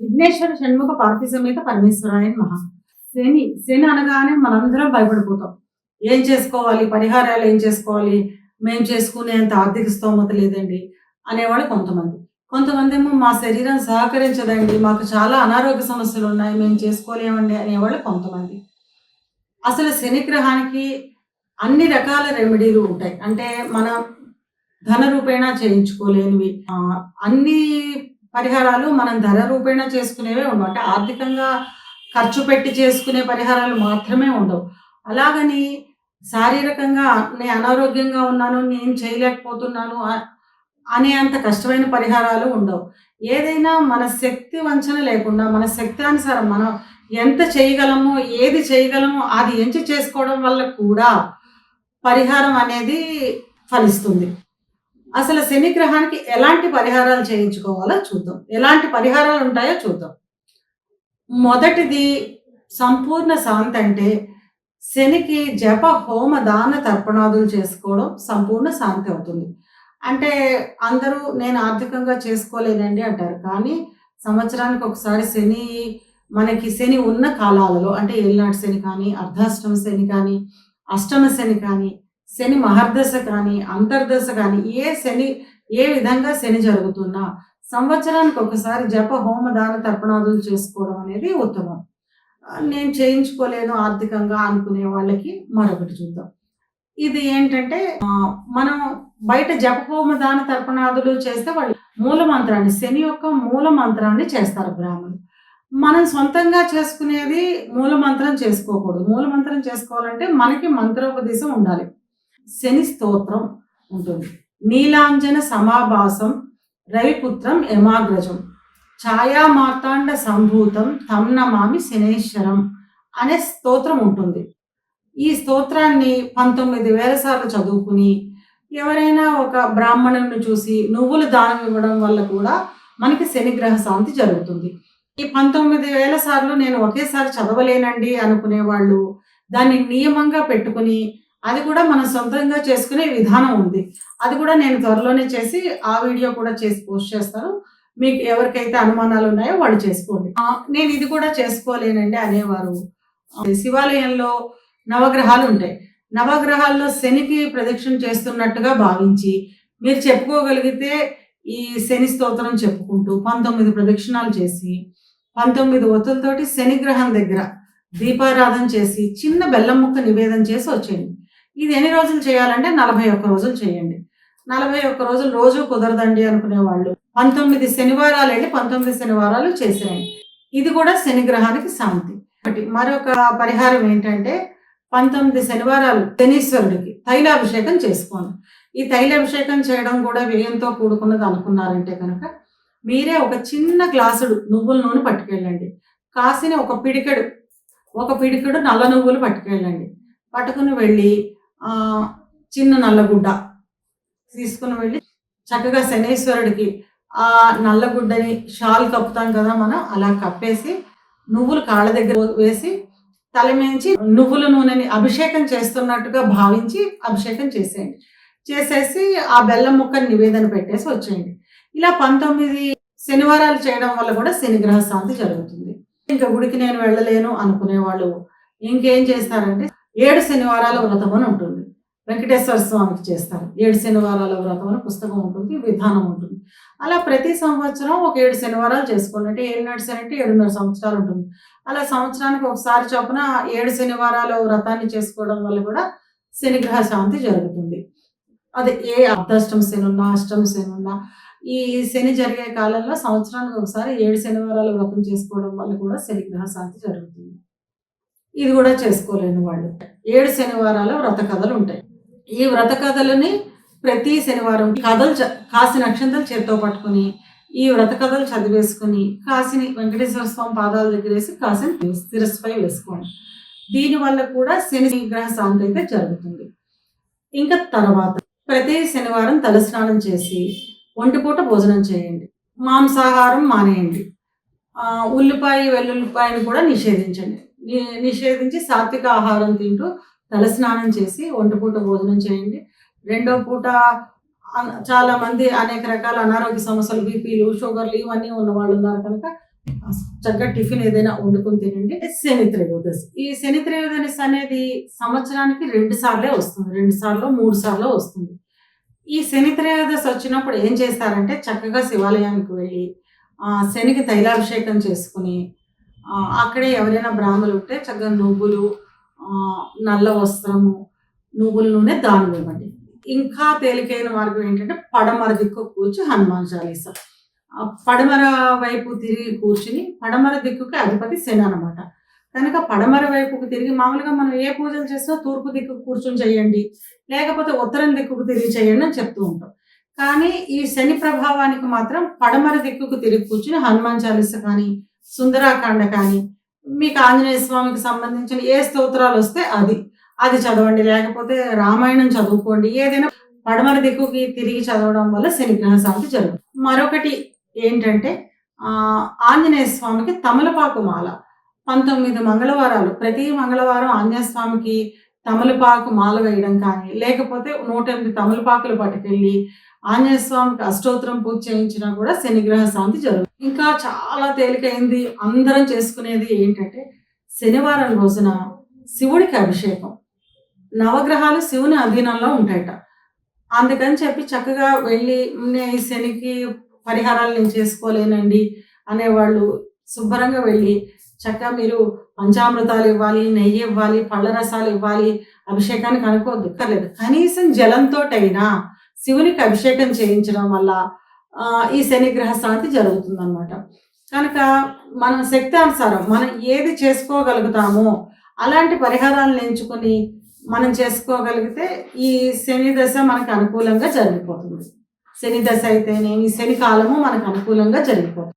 విఘ్నేశ్వర షణ్ముఖ పార్వతీ సమేత పరమేశ్వరాయన్ మహా శని శని అనగానే మనందరం భయపడిపోతాం. ఏం చేసుకోవాలి? పరిహారాలు ఏం చేసుకోవాలి? మేము చేసుకునేంత ఆర్థిక స్తోమత లేదండి అనేవాళ్ళు కొంతమంది. కొంతమంది ఏమో మా శరీరం సహకరించదండి మాకు చాలా అనారోగ్య సమస్యలు ఉన్నాయి మేము చేసుకోలేమండి అనేవాళ్ళు కొంతమంది. అసలు శనిగ్రహానికి అన్ని రకాల రెమెడీలు ఉంటాయి. అంటే మనం ధన రూపేణా చేయించుకోలేనివి. అన్ని పరిహారాలు మనం ధర రూపేణా చేసుకునేవే ఉండవు. అంటే ఆర్థికంగా ఖర్చు పెట్టి చేసుకునే పరిహారాలు మాత్రమే ఉండవు. అలాగని శారీరకంగా నేను అనారోగ్యంగా ఉన్నాను నేను చేయలేకపోతున్నాను అనే అంత కష్టమైన పరిహారాలు ఉండవు. ఏదైనా మన శక్తి వంచన లేకుండా మన శక్తి అనుసారం మనం ఎంత చేయగలమో ఏది చేయగలమో అది ఎంచి చేసుకోవడం వల్ల కూడా పరిహారం అనేది ఫలిస్తుంది. అసలు శని గ్రహానికి ఎలాంటి పరిహారాలు చేయించుకోవాలో చూద్దాం. ఎలాంటి పరిహారాలు ఉంటాయో చూద్దాం. మొదటిది సంపూర్ణ శాంతి అంటే శనికి జప హోమ దాన తర్పణాదులు చేసుకోవడం సంపూర్ణ శాంతి అవుతుంది. అంటే అందరూ నేను ఆర్థికంగా చేసుకోలేనండి అంటారు. కానీ సంవత్సరానికి ఒకసారి శని మనకి శని ఉన్న కాలాలలో అంటే ఏళ్ళనాటి శని కానీ అర్ధాష్టమ శని కానీ అష్టమ శని కానీ శని మహర్దశ కానీ అంతర్దశ కానీ ఏ శని ఏ విధంగా శని జరుగుతున్నా సంవత్సరానికి ఒకసారి జప హోమ దాన తర్పణాదులు చేసుకోవడం అనేది ఉత్తమం. నేను చేయించుకోలేను ఆర్థికంగా అనుకునే వాళ్ళకి మరొకటి చూద్దాం. ఇది ఏంటంటే మనం బయట జప హోమ దాన తర్పణాదులు చేస్తే వాళ్ళు మూల మంత్రాన్ని శని యొక్క మూల మంత్రాన్ని చేస్తారు బ్రాహ్మణులు. మనం సొంతంగా చేసుకునేది మూల మంత్రం చేసుకోకూడదు. మూల మంత్రం చేసుకోవాలంటే మనకి మంత్రోపదేశం ఉండాలి. శని స్తోత్రం ఉంటుంది. నీలాంజన సమాభాసం రవిపుత్రం యమాగ్రజం. ఛాయా మార్తాండ సంభూతం తమ్నమామి శనేశ్వరం అనే స్తోత్రం ఉంటుంది. ఈ స్తోత్రాన్ని పంతొమ్మిది వేల సార్లు చదువుకుని ఎవరైనా ఒక బ్రాహ్మణుని చూసి నువ్వులు దానం ఇవ్వడం వల్ల కూడా మనకి శనిగ్రహ శాంతి జరుగుతుంది. ఈ పంతొమ్మిది వేల సార్లు నేను ఒకేసారి చదవలేనండి అనుకునే వాళ్ళు దాన్ని నియమంగా పెట్టుకుని అది కూడా మనం సొంతంగా చేసుకునే విధానం ఉంది. అది కూడా నేను త్వరలోనే చేసి ఆ వీడియో కూడా చేసి పోస్ట్ చేస్తాను. మీకు ఎవరికైతే అనుమానాలు ఉన్నాయో వాళ్ళు చేసుకోండి. నేను ఇది కూడా చేసుకోలేనండి అనేవారు. శివాలయంలో నవగ్రహాలు ఉంటాయి. నవగ్రహాల్లో శనికి ప్రదక్షిణ చేస్తున్నట్టుగా భావించి మీరు చెప్పుకోగలిగితే ఈ శని స్తోత్రం చెప్పుకుంటూ పంతొమ్మిది ప్రదక్షిణాలు చేసి పంతొమ్మిది ఒత్తులతోటి శనిగ్రహం దగ్గర దీపారాధన చేసి చిన్న బెల్లం ముక్క నివేదన చేసి వచ్చేయండి ఇది ఎన్ని రోజులు చేయాలంటే నలభై ఒక్క రోజులు చేయండి. నలభై ఒక్క రోజులు రోజు కుదరదండి అనుకునే వాళ్ళు పంతొమ్మిది శనివారాలు వెళ్ళి పంతొమ్మిది శనివారాలు చేసేయండి. ఇది కూడా శని గ్రహానికి శాంతి. ఒకటి మరొక పరిహారం ఏంటంటే పంతొమ్మిది శనివారాలు శనీశ్వరుడికి తైలాభిషేకం చేసుకోండి. ఈ తైలాభిషేకం చేయడం కూడా వ్యయంతో కూడుకున్నది అనుకున్నారంటే కనుక మీరే ఒక చిన్న గ్లాసుడు నువ్వుల నూనె పట్టుకెళ్ళండి. కాసిన ఒక పిడికెడు ఒక పిడికెడు నల్ల నువ్వులు పట్టుకెళ్ళండి. పట్టుకుని వెళ్ళి చిన్న నల్లగుడ్డ తీసుకుని వెళ్ళి చక్కగా శనేశ్వరుడికి ఆ నల్లగుడ్డని షాల్ కప్పుతాం కదా మనం అలా కప్పేసి నువ్వులు కాళ్ళ దగ్గర వేసి తలమేంచి నువ్వుల నూనెని అభిషేకం చేస్తున్నట్టుగా భావించి అభిషేకం చేసేయండి. చేసేసి ఆ బెల్లం ముక్కని నివేదన పెట్టేసి వచ్చేయండి. ఇలా పంతొమ్మిది శనివారాలు చేయడం వల్ల కూడా శనిగ్రహ శాంతి జరుగుతుంది. ఇంకా గుడికి నేను వెళ్ళలేను అనుకునే వాళ్ళు ఇంకేం చేస్తారంటే ఏడు శనివారాల వ్రతం అని ఉంటుంది. వెంకటేశ్వర స్వామికి చేస్తారు. ఏడు శనివారాల వ్రతం అని పుస్తకం ఉంటుంది విధానం ఉంటుంది. అలా ప్రతి సంవత్సరం ఒక ఏడు శనివారాలు చేసుకోండి అంటే ఏడున్నర శని అంటే ఏడున్నర సంవత్సరాలు ఉంటుంది. అలా సంవత్సరానికి ఒకసారి చొప్పున ఏడు శనివారాల వ్రతాన్ని చేసుకోవడం వల్ల కూడా శనిగ్రహ శాంతి జరుగుతుంది. అది ఏ అర్ధాష్టం శని ఉన్నా అష్టమ శని ఉన్నా ఈ శని జరిగే కాలంలో సంవత్సరానికి ఒకసారి ఏడు శనివారాల వ్రతం చేసుకోవడం వల్ల కూడా శనిగ్రహ శాంతి జరుగుతుంది. ఇది కూడా చేసుకోలేని వాళ్ళు. ఏడు శనివారాల వ్రత కథలు ఉంటాయి. ఈ వ్రత కథలని ప్రతి శనివారం కథలు చ- కాసిన అక్షంతలు చేత్తో పట్టుకుని ఈ వ్రత కథలు చదివేసుకుని కాసిని వెంకటేశ్వర స్వామి పాదాల దగ్గర వేసి కాసిని శిరస్సుపై వేసుకోండి దీనివల్ల కూడా శని గ్రహ శాంతి అయితే జరుగుతుంది. ఇంకా తర్వాత ప్రతి శనివారం తలస్నానం చేసి ఒంటిపూట భోజనం చేయండి. మాంసాహారం మానేయండి. ఉల్లిపాయ వెల్లుల్లిపాయని కూడా నిషేధించండి. నిషేధించి సాత్విక ఆహారం తింటూ తలస్నానం చేసి ఒంటిపూట భోజనం చేయండి. రెండో పూట చాలా మంది అనేక రకాల అనారోగ్య సమస్యలు బీపీలు షుగర్లు ఇవన్నీ ఉన్న వాళ్ళు ఉన్నారు కనుక చక్కగా టిఫిన్ ఏదైనా వండుకొని తినండి. శని త్రయోదశి ఈ శని త్రయోదశి అనేది సంవత్సరానికి రెండు సార్లే వస్తుంది. రెండు సార్లు మూడు సార్లు వస్తుంది. ఈ శని త్రయోదశి వచ్చినప్పుడు ఏం చేస్తారంటే చక్కగా శివాలయానికి వెళ్ళి శనికి తైలాభిషేకం చేసుకుని అక్కడే ఎవరైనా బ్రాహ్మలు ఉంటే చక్కగా నువ్వులు నల్ల వస్త్రము నువ్వుల నూనె దానం ఇవ్వండి. ఇంకా తేలికైన మార్గం ఏంటంటే పడమర దిక్కు కూర్చి హనుమాన్ చాలీస. పడమర వైపు తిరిగి కూర్చుని పడమర దిక్కుకి అధిపతి శని అనమాట కనుక పడమర వైపుకు తిరిగి మామూలుగా మనం ఏ పూజలు చేసినా తూర్పు దిక్కు కూర్చుని చేయండి లేకపోతే ఉత్తరం దిక్కుకు తిరిగి చేయండి అని చెప్తూ ఉంటాం. కానీ ఈ శని ప్రభావానికి మాత్రం పడమర దిక్కుకు తిరిగి కూర్చుని హనుమాన్ చాలీస కానీ సుందరాకాండ కానీ మీకు ఆంజనేయ స్వామికి సంబంధించిన ఏ స్తోత్రాలు వస్తే అది. అది చదవండి. లేకపోతే రామాయణం చదువుకోండి. ఏదైనా పడమర దిక్కుకి తిరిగి చదవడం వల్ల శనిగ్రహ శాంతి జరుగుతుంది. మరొకటి ఏంటంటే ఆంజనేయ స్వామికి తమలపాకు మాల. పంతొమ్మిది మంగళవారాలు. ప్రతి మంగళవారం ఆంజనేయ స్వామికి తమలపాకు మాల వేయడం కానీ లేకపోతే నూట ఎనిమిది తమలపాకులు పట్టుకెళ్ళి ఆంజనేయ స్వామికి అష్టోత్తరం పూజ చేయించినా కూడా శనిగ్రహ శాంతి జరుగుతుంది ఇంకా చాలా తేలికైంది. అందరం చేసుకునేది ఏంటంటే శనివారం రోజున శివుడికి అభిషేకం. నవగ్రహాలు శివుని అధీనంలో ఉంటాయట. అందుకని చెప్పి చక్కగా వెళ్ళి "నేను ఈ శనికి పరిహారాలు నేను చేసుకోలేనండి అనేవాళ్ళు శుభ్రంగా వెళ్ళి చక్కగా మీరు పంచామృతాలు ఇవ్వాలి నెయ్యి ఇవ్వాలి పళ్ళ రసాలు ఇవ్వాలి అభిషేకానికి అనుకోవద్దు లేదు కనీసం జలంతోటైనా శివునికి అభిషేకం చేయించడం వల్ల ఈ శనిగ్రహ శాంతి జరుగుతుందన్నమాట. కనుక మనం శక్తి అనుసారం మనం ఏది చేసుకోగలుగుతామో అలాంటి పరిహారాలను ఎంచుకొని మనం చేసుకోగలిగితే ఈ శని దశ మనకు అనుకూలంగా జరిగిపోతుంది. శని దశ అయితేనేమి? శని కాలము మనకు అనుకూలంగా జరిగిపోతుంది.